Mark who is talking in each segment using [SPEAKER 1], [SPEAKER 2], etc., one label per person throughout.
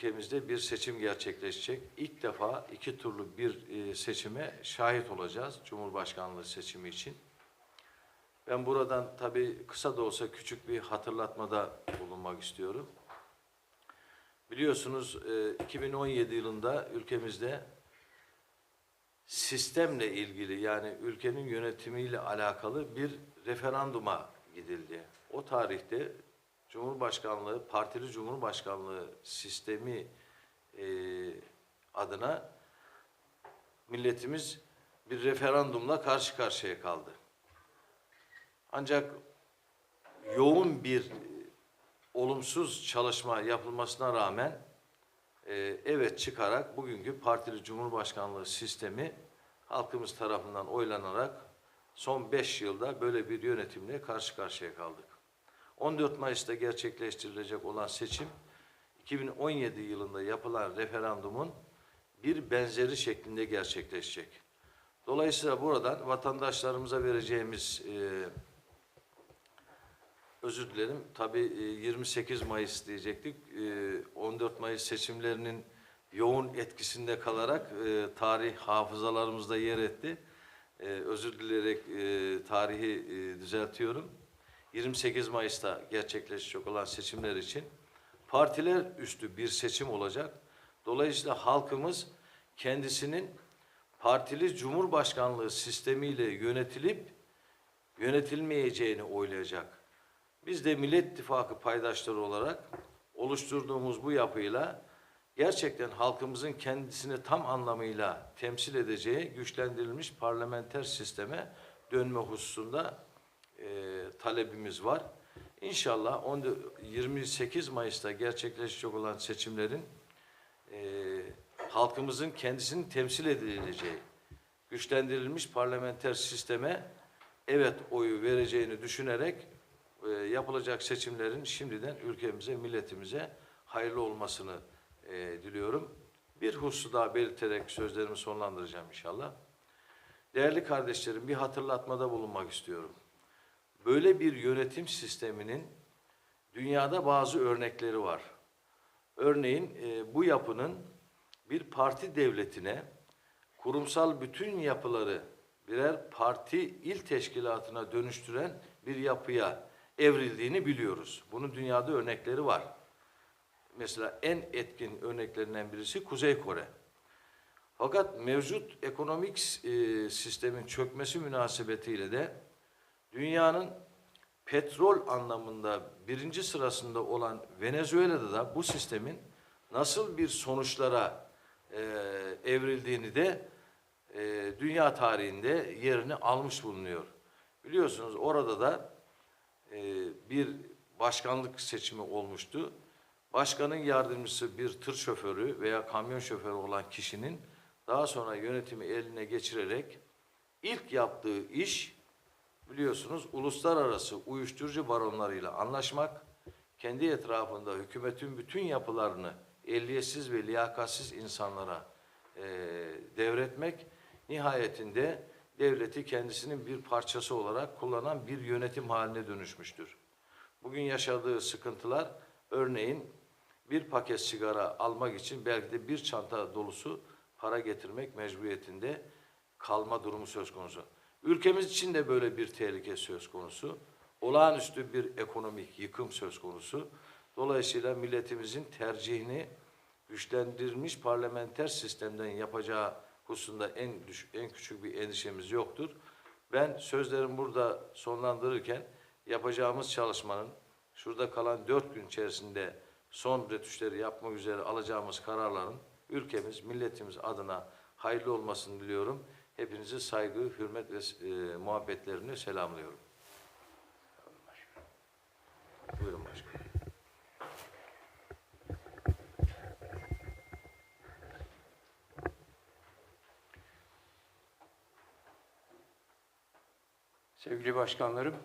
[SPEAKER 1] ülkemizde bir seçim gerçekleşecek. İlk defa iki turlu bir e, seçime şahit olacağız Cumhurbaşkanlığı seçimi için. Ben buradan tabii kısa da olsa küçük bir hatırlatmada bulunmak istiyorum. Biliyorsunuz e, 2017 yılında ülkemizde sistemle ilgili yani ülkenin yönetimiyle alakalı bir referanduma gidildi. O tarihte Cumhurbaşkanlığı, partili Cumhurbaşkanlığı sistemi e, adına milletimiz bir referandumla karşı karşıya kaldı. Ancak yoğun bir e, olumsuz çalışma yapılmasına rağmen e, evet çıkarak bugünkü partili cumhurbaşkanlığı sistemi halkımız tarafından oylanarak son 5 yılda böyle bir yönetimle karşı karşıya kaldık. 14 Mayıs'ta gerçekleştirilecek olan seçim 2017 yılında yapılan referandumun bir benzeri şeklinde gerçekleşecek. Dolayısıyla buradan vatandaşlarımıza vereceğimiz e, özür dilerim. Tabii e, 28 Mayıs diyecektik. E, 14 Mayıs seçimlerinin yoğun etkisinde kalarak e, tarih hafızalarımızda yer etti. E, özür dileyerek e, tarihi e, düzeltiyorum. 28 Mayıs'ta gerçekleşecek olan seçimler için partiler üstü bir seçim olacak. Dolayısıyla halkımız kendisinin partili cumhurbaşkanlığı sistemiyle yönetilip yönetilmeyeceğini oylayacak. Biz de Millet İttifakı paydaşları olarak oluşturduğumuz bu yapıyla gerçekten halkımızın kendisini tam anlamıyla temsil edeceği güçlendirilmiş parlamenter sisteme dönme hususunda talebimiz var. İnşallah 14 28 Mayıs'ta gerçekleşecek olan seçimlerin e, halkımızın kendisini temsil edileceği güçlendirilmiş parlamenter sisteme evet oyu vereceğini düşünerek e, yapılacak seçimlerin şimdiden ülkemize, milletimize hayırlı olmasını e, diliyorum. Bir hususu daha belirterek sözlerimi sonlandıracağım inşallah. Değerli kardeşlerim bir hatırlatmada bulunmak istiyorum. Böyle bir yönetim sisteminin dünyada bazı örnekleri var. Örneğin e, bu yapının bir parti devletine kurumsal bütün yapıları birer parti il teşkilatına dönüştüren bir yapıya evrildiğini biliyoruz. Bunun dünyada örnekleri var. Mesela en etkin örneklerinden birisi Kuzey Kore. Fakat mevcut ekonomik e, sistemin çökmesi münasebetiyle de dünyanın petrol anlamında birinci sırasında olan Venezuela'da da bu sistemin nasıl bir sonuçlara e, evrildiğini de e, dünya tarihinde yerini almış bulunuyor. Biliyorsunuz orada da e, bir başkanlık seçimi olmuştu. Başkanın yardımcısı bir tır şoförü veya kamyon şoförü olan kişinin daha sonra yönetimi eline geçirerek ilk yaptığı iş biliyorsunuz uluslararası uyuşturucu baronlarıyla anlaşmak, kendi etrafında hükümetin bütün yapılarını ehliyetsiz ve liyakatsiz insanlara e, devretmek, nihayetinde devleti kendisinin bir parçası olarak kullanan bir yönetim haline dönüşmüştür. Bugün yaşadığı sıkıntılar örneğin bir paket sigara almak için belki de bir çanta dolusu para getirmek mecburiyetinde kalma durumu söz konusu. Ülkemiz için de böyle bir tehlike söz konusu. Olağanüstü bir ekonomik yıkım söz konusu. Dolayısıyla milletimizin tercihini güçlendirilmiş parlamenter sistemden yapacağı hususunda en düş, en küçük bir endişemiz yoktur. Ben sözlerimi burada sonlandırırken yapacağımız çalışmanın şurada kalan dört gün içerisinde son retüşleri yapmak üzere alacağımız kararların ülkemiz, milletimiz adına hayırlı olmasını diliyorum. Hepinizi saygı, hürmet ve e, muhabbetlerini selamlıyorum. Buyurun başkanım.
[SPEAKER 2] Sevgili başkanlarım,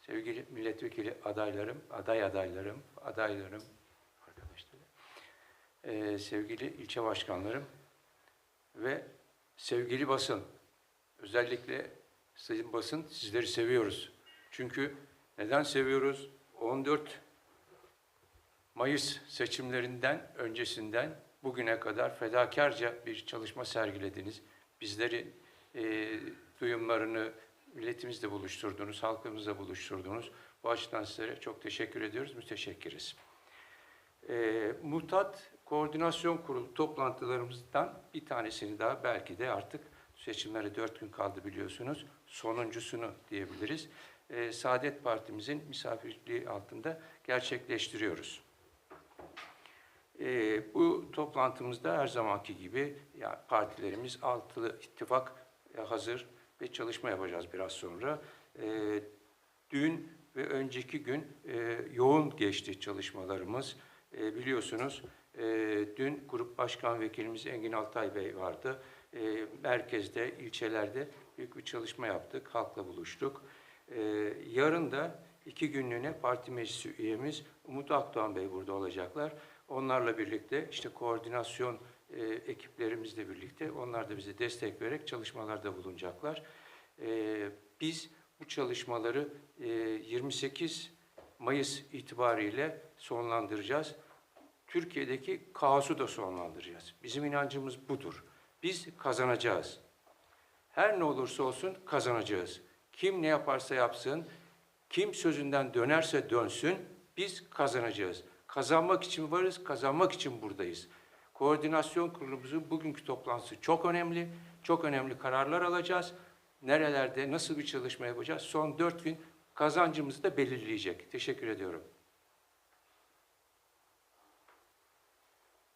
[SPEAKER 2] sevgili milletvekili adaylarım, aday adaylarım, adaylarım, arkadaşlarım, eee, sevgili ilçe başkanlarım ve sevgili basın. Özellikle sayın basın sizleri seviyoruz. Çünkü neden seviyoruz? 14 Mayıs seçimlerinden öncesinden bugüne kadar fedakarca bir çalışma sergilediniz. Bizleri e, duyumlarını milletimizle buluşturdunuz, halkımızla buluşturdunuz. Bu açıdan sizlere çok teşekkür ediyoruz, müteşekkiriz. E, Mutat Koordinasyon Kurulu toplantılarımızdan bir tanesini daha belki de artık seçimlere dört gün kaldı biliyorsunuz. Sonuncusunu diyebiliriz. E, Saadet Partimizin misafirliği altında gerçekleştiriyoruz. E, bu toplantımızda her zamanki gibi ya partilerimiz altılı ittifak e, hazır ve çalışma yapacağız biraz sonra. E, dün ve önceki gün e, yoğun geçti çalışmalarımız. E, biliyorsunuz e, dün Grup Başkan Vekilimiz Engin Altay Bey vardı. E, merkezde, ilçelerde büyük bir çalışma yaptık, halkla buluştuk. E, yarın da iki günlüğüne parti meclisi üyemiz Umut Akdoğan Bey burada olacaklar. Onlarla birlikte işte koordinasyon e, ekiplerimizle birlikte onlar da bize destek vererek çalışmalarda bulunacaklar. E, biz bu çalışmaları e, 28 Mayıs itibariyle sonlandıracağız. Türkiye'deki kaosu da sonlandıracağız. Bizim inancımız budur. Biz kazanacağız. Her ne olursa olsun kazanacağız. Kim ne yaparsa yapsın, kim sözünden dönerse dönsün, biz kazanacağız. Kazanmak için varız, kazanmak için buradayız. Koordinasyon kurulumuzun bugünkü toplantısı çok önemli. Çok önemli kararlar alacağız. Nerelerde, nasıl bir çalışma yapacağız? Son dört gün kazancımızı da belirleyecek. Teşekkür ediyorum.